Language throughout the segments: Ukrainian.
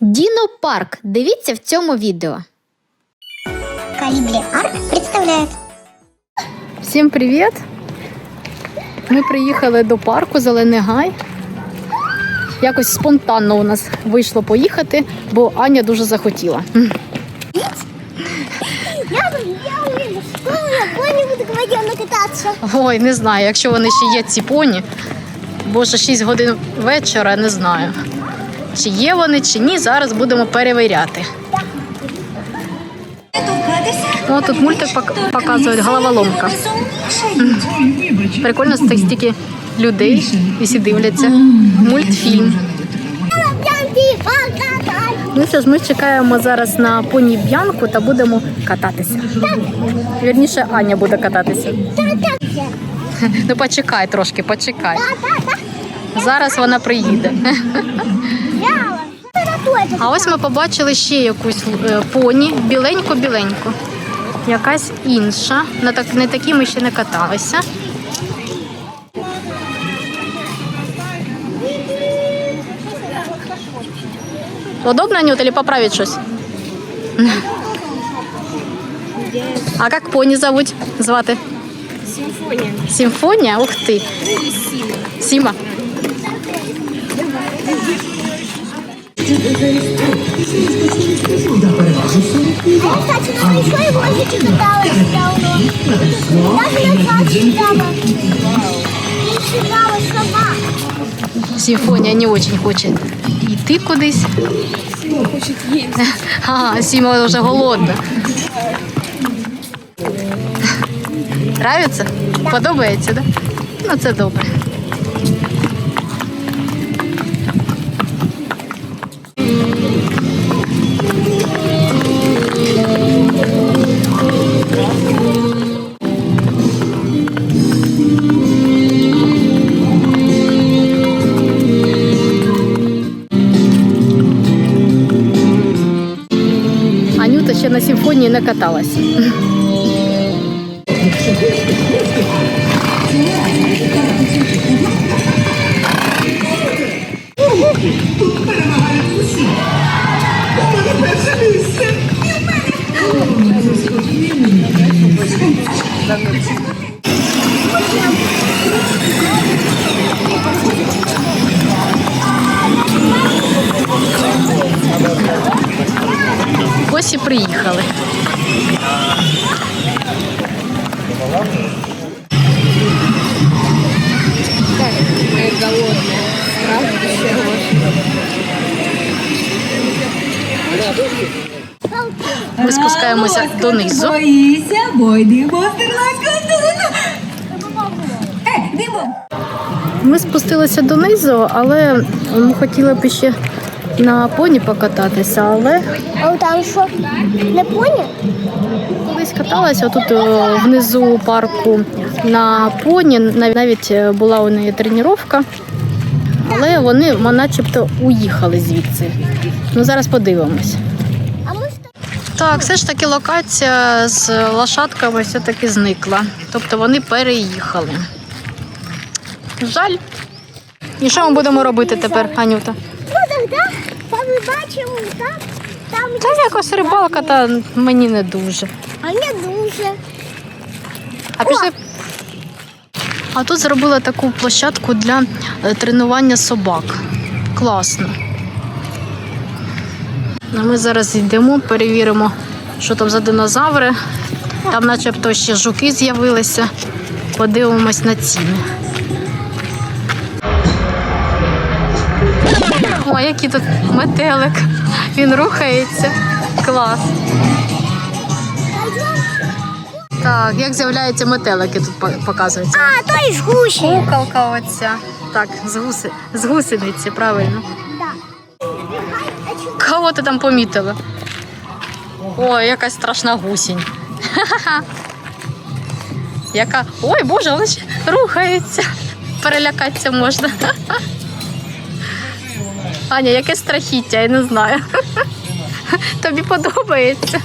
Діно Парк. Дивіться в цьому відео. Калибри Арт представляет Всім привіт! Ми приїхали до парку Зелений Гай. Якось спонтанно у нас вийшло поїхати, бо Аня дуже захотіла. Ой, не знаю, якщо вони ще є ці поні, бо вже 6 годин вечора, не знаю. Чи є вони, чи ні, зараз будемо перевіряти. Ну, тут мультик показують, головоломка. Прикольно стих стільки людей і всі дивляться. Мультфільм. Ну що ж, ми чекаємо зараз на поні Б'янку та будемо кататися. Вірніше, Аня буде кататися. Ну почекай трошки, почекай. Зараз вона приїде. А ось ми побачили ще якусь е, поні, біленько-біленько. Якась інша. На так, не такі ми ще не каталися. Удобно, Анют, или поправить щось? А як поні зовуть? Звати? Симфонія. Симфонія? Ух ти. Сіма. Симфонія не очень хоче йти кудись. Сіма хоче їсти. А, Сіма вже голодна. Нравиться? Подобається? Да? Ну, це добре. Анюта ще на симфонії не каталася. Ось спускаємося донизу. Боїся, бо диво. Ми спустилися донизу, але ми хотіли б ще на поні покататися, але А там что? Не понял? колись каталася тут е, внизу парку на поні. Навіть е, була у неї тренування, але вони начебто уїхали звідси. Ну зараз подивимось. Так, все ж таки локація з лошадками все-таки зникла. Тобто вони переїхали. Жаль. І що ми будемо робити тепер, Анюта? Тогда там мы бачимо, там, там Та якось рибалка, та мені не дуже. а не дуже. А пішли. А тут зробили таку площадку для е, тренування собак. Класно. А ми зараз йдемо, перевіримо, що там за динозаври. Там начебто ще жуки з'явилися. Подивимось на ціни. О, який тут метелик. Він рухається. Клас. Так, як з'являються метелики тут по- показується. А, то есть гуси. Куколка оця. Так, з, гуси, з гусениці, правильно. Кого ти там помітила? Ой, якась страшна гусінь. Яка. Ой, Боже, вона ще рухається. Перелякатися можна. Аня, яке страхіття, я не знаю. Тобі подобається.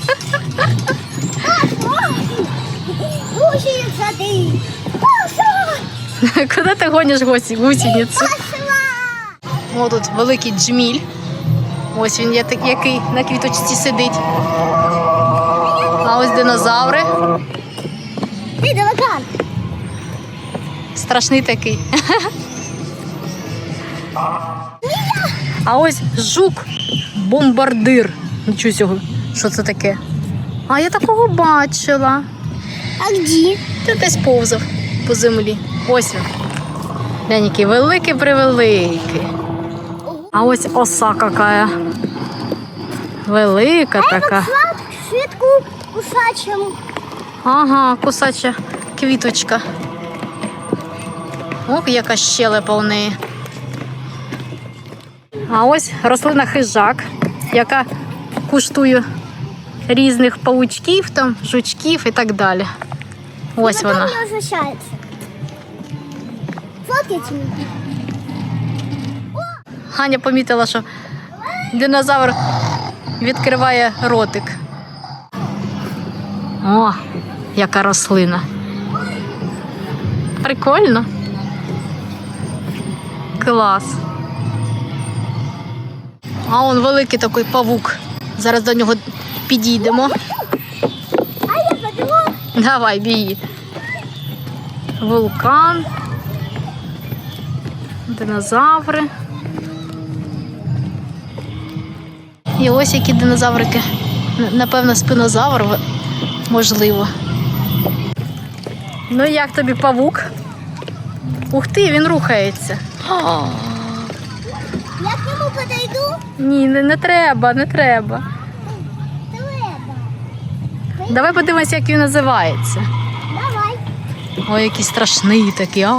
Куди ти гониш гусі- гусеницю? О, тут великий джміль. Ось він є так- який на квіточці сидить. А ось динозаври. Ти далекан. Страшний такий. А ось жук бомбардир. Нічого цього. Що це таке? А я такого бачила. А где? Ти десь повзав по землі. Ось він. Глянь, який великий превеликий. А ось оса какая. Велика така. Швидку кусачому. Ага, кусача квіточка. Ох, яка щелепа у неї. А ось рослина хижак, яка куштує різних паучків, там, жучків і так далі. Ось вона. Фоткайте меня. Ганя помітила, що динозавр відкриває ротик. О, яка рослина. Прикольно. Клас. А он великий такий павук. Зараз до нього підійдемо. Давай, бій. Вулкан. Динозаври. І ось які динозаврики. Напевно, спинозавр, можливо. Ну як тобі павук? Ух ти, він рухається. О, я к нему подойду. ні, не, не треба, не треба. Треба. Давай подивимось, як він називається. Давай. Ой, який страшний такий. А.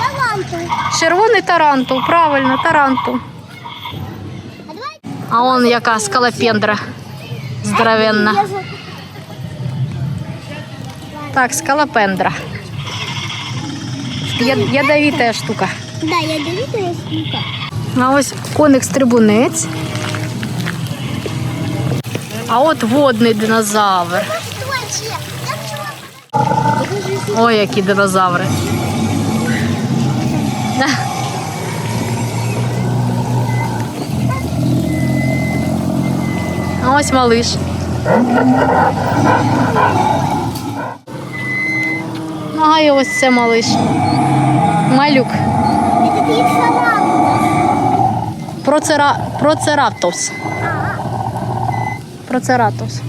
Таланты. Червоний тарантул, правильно, тарантул. А он яка скалопендра здоровенна. Так, скалопендра. Я- Ядовіта штука. Да, я ядовитая штука. А ось коник стрибунець. А от водний динозавр. Ой, які динозаври. Ось малиш. І ось це малиш. Малюк. Процера... Процератос. Процератос.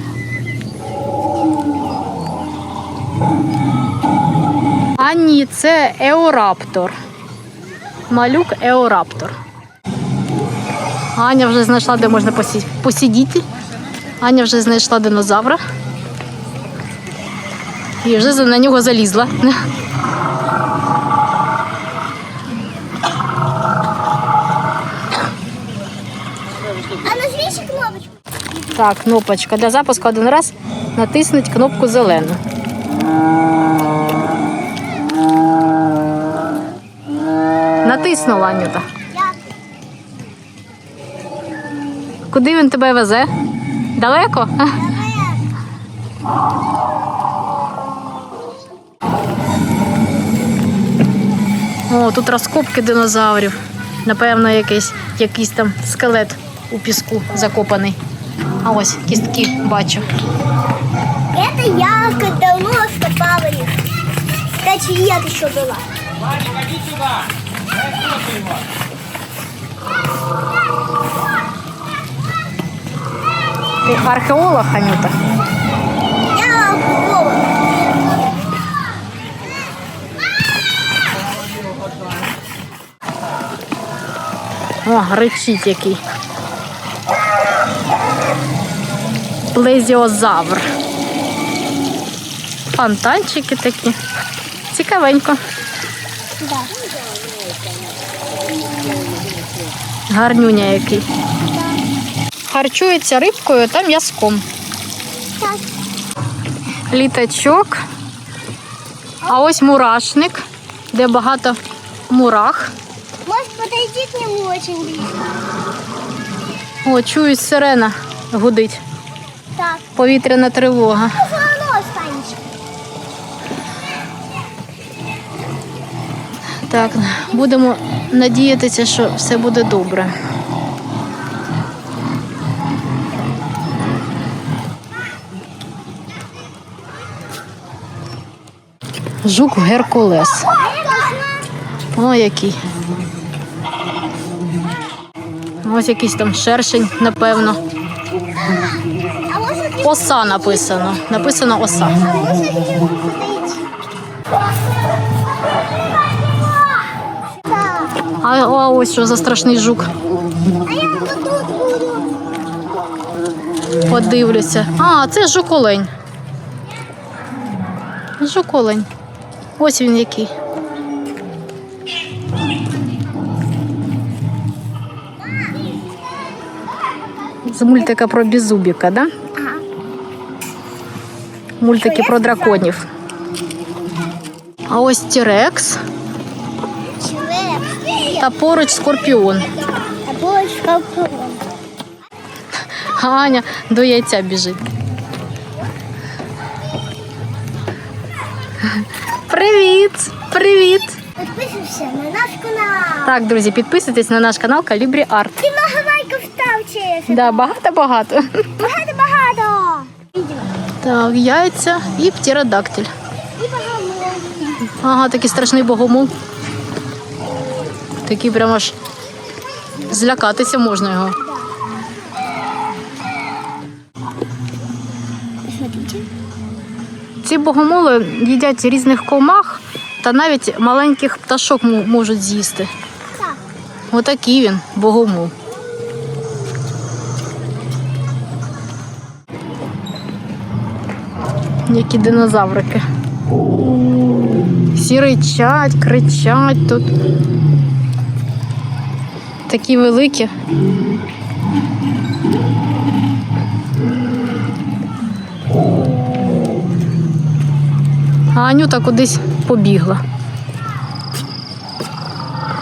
А ні, це еораптор. Малюк еораптор. Аня вже знайшла, де можна посидіти. Аня вже знайшла динозавра. І вже на нього залізла. Так, кнопочка. Для запуску один раз натиснуть кнопку зелену. Натиснула Анюта. Куди він тебе везе? Далеко? О, тут розкопки динозаврів. Напевно, якийсь, якийсь там скелет у піску закопаний. А ось кістки бачу. Это я давно раскопала их. Кстати, я еще была. Ти археолог, Анюта? Я археолог. О, речить який. Плезіозавр. Фонтанчики такі. Цікавенько. Да. Гарнюня який. Харчується рибкою та м'язком. Літачок. А ось мурашник, де багато мурах. Может подойти к нему очень близко. О, чую, сирена гудить. Так. Повітряна тривога. Ты все останешься. Так, будемо надіятися, що все буде добре. Жук Геркулес. О, який. Ось якийсь там шершень, напевно. Оса написано. Написано оса. А, а ось що за страшний жук. А я. Подивлюся. А, це жук-олень. Жук-олень. Ось він який. З мультика про Беззубіка, да? Ага. Мультики про драконів. А ось Тірекс та поруч скорпіон. А булочка впала. А Аня до яйця біжить. Привіт! Привіт! Підписуйся на наш канал. Так, друзі, підписуйтесь на наш канал Калібрі Арт. Ти много лайків став. Да, багато-багато. Багато-багато. Так, яйця і птеродактиль. І багато. Ага, такий страшний богомол. Такий прямо аж злякатися можна його. Ці богомоли їдять різних комах та навіть маленьких пташок можуть з'їсти. Отакий він, богомол. Які динозаврики. Всі ричать, кричать тут. Такі великі. А Анюта кудись побігла.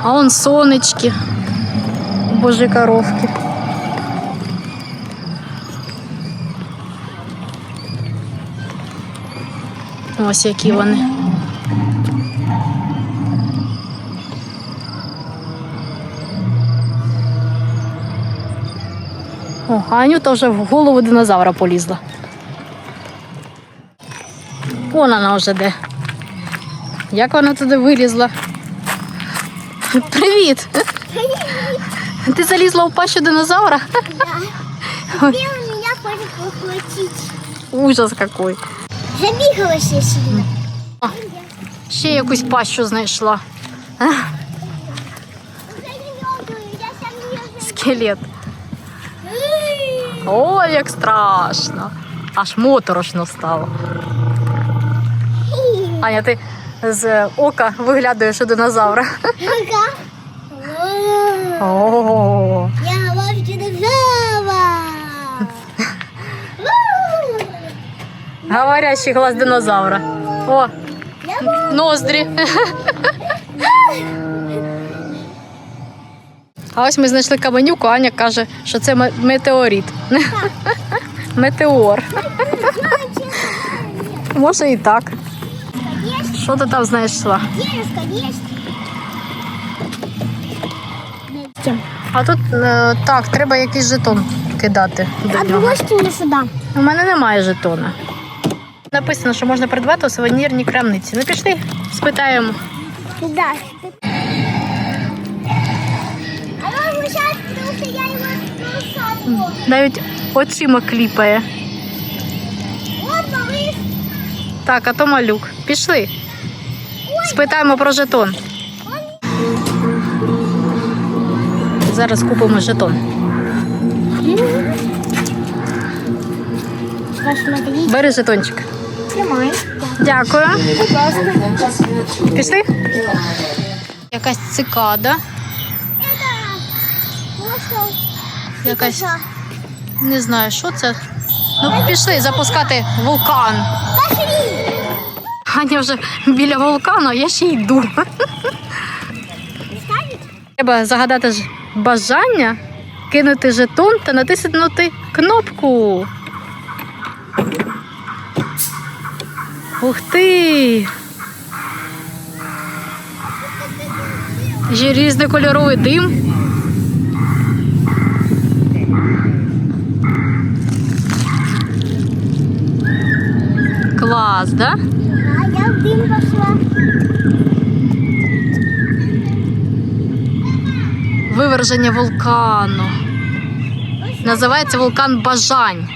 А он сонечки. Божі коровки. Ось які вони. О, Анюта вже в голову динозавра полізла. Вон вона вже де. Як вона туди вилізла? Привіт! Ти залізла в пащу динозавра? Меня похватить? Ужас какой. Забігалася сильно. Ще якусь пащу знайшла. Скелет. Ой, як страшно. Аж моторошно стало. Аня, ти з ока виглядаєш у динозавра. Ага. О, О, Я ловлю динозавра. говорящий глаз динозавра. О, ноздрі. А ось ми знайшли каменюку, Аня каже, що це ме- метеорит. Метеор. Може і так. Що ти там знайшла? Есть, есть. А тут е, так, треба якийсь жетон кидати до А нього. бросьте мне сюда. У мене немає жетона. Написано, що можна придбати у сувенірній крамниці. Ну пішли, спитаємо. Да. А я спасаю. Навіть очима кліпає. Так, а то малюк. Пішли. Спитаємо про жетон. Зараз купимо жетон. Бери жетончик. Дякую. Пішли. Якась цикада. Якась не знаю, що це. Ну, пішли запускати вулкан. Аня вже біля вулкану, а я ще йду. Треба загадати бажання, кинути жетон та натиснути кнопку. Ух ти! Є різнокольоровий дим. Клас, да? Дым пошла. Виверження вулкану. Називається вулкан Бажань.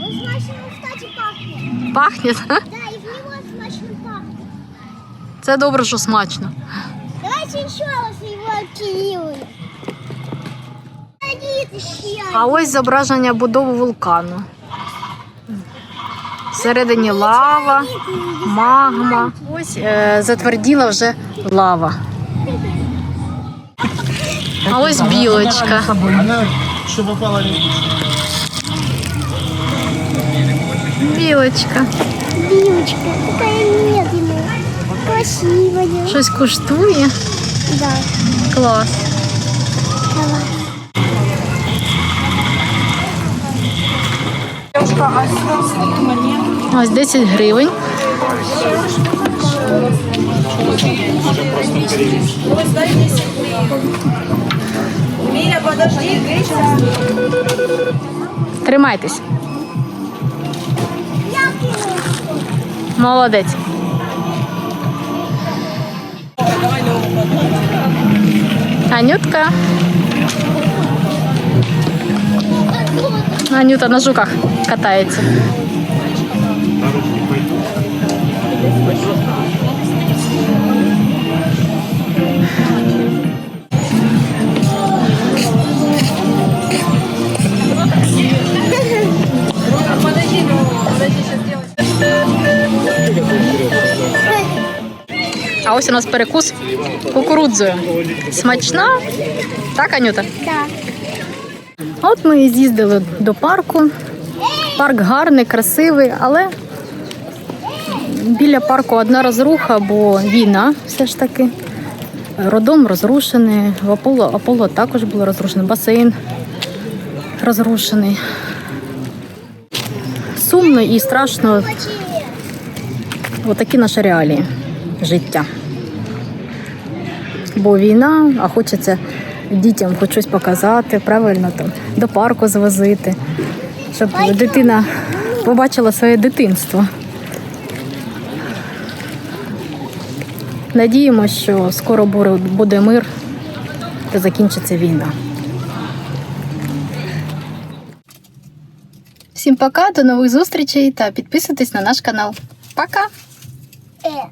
Он смачно, кстати, пахнет. Пахне. Да, и в него смачно пахнет. Це добре, що смачно. Давайте еще раз его активируем. А ось зображення будови вулкану. Всередині лава, магма. Ось е, затверділа вже лава. А ось білочка. Білочка. Девочка, какая медленная. Щось куштує. Да. Клас. Ось 10 гривень. Миля, подожди, Гриша. Тримайтесь. Молодець. Анютка. Анюта на жуках катається. А ось у нас перекус кукурудзою. Смачна? Так, Анюта? Да. От ми і з'їздили до парку. Парк гарний, красивий, але біля парку одна розруха, бо війна все ж таки. Родом розрушений, в Аполло, Аполло також було розрушений, басейн розрушений. Сумно і страшно. Отакі наші реалії життя. Бо війна, а хочеться дітям хоч щось показати, правильно там до парку звозити, щоб дитина побачила своє дитинство. Надіємося, що скоро буде- мир та закінчиться війна. Всім пока, до нових зустрічей та підписуйтесь на наш канал. Пока! Э.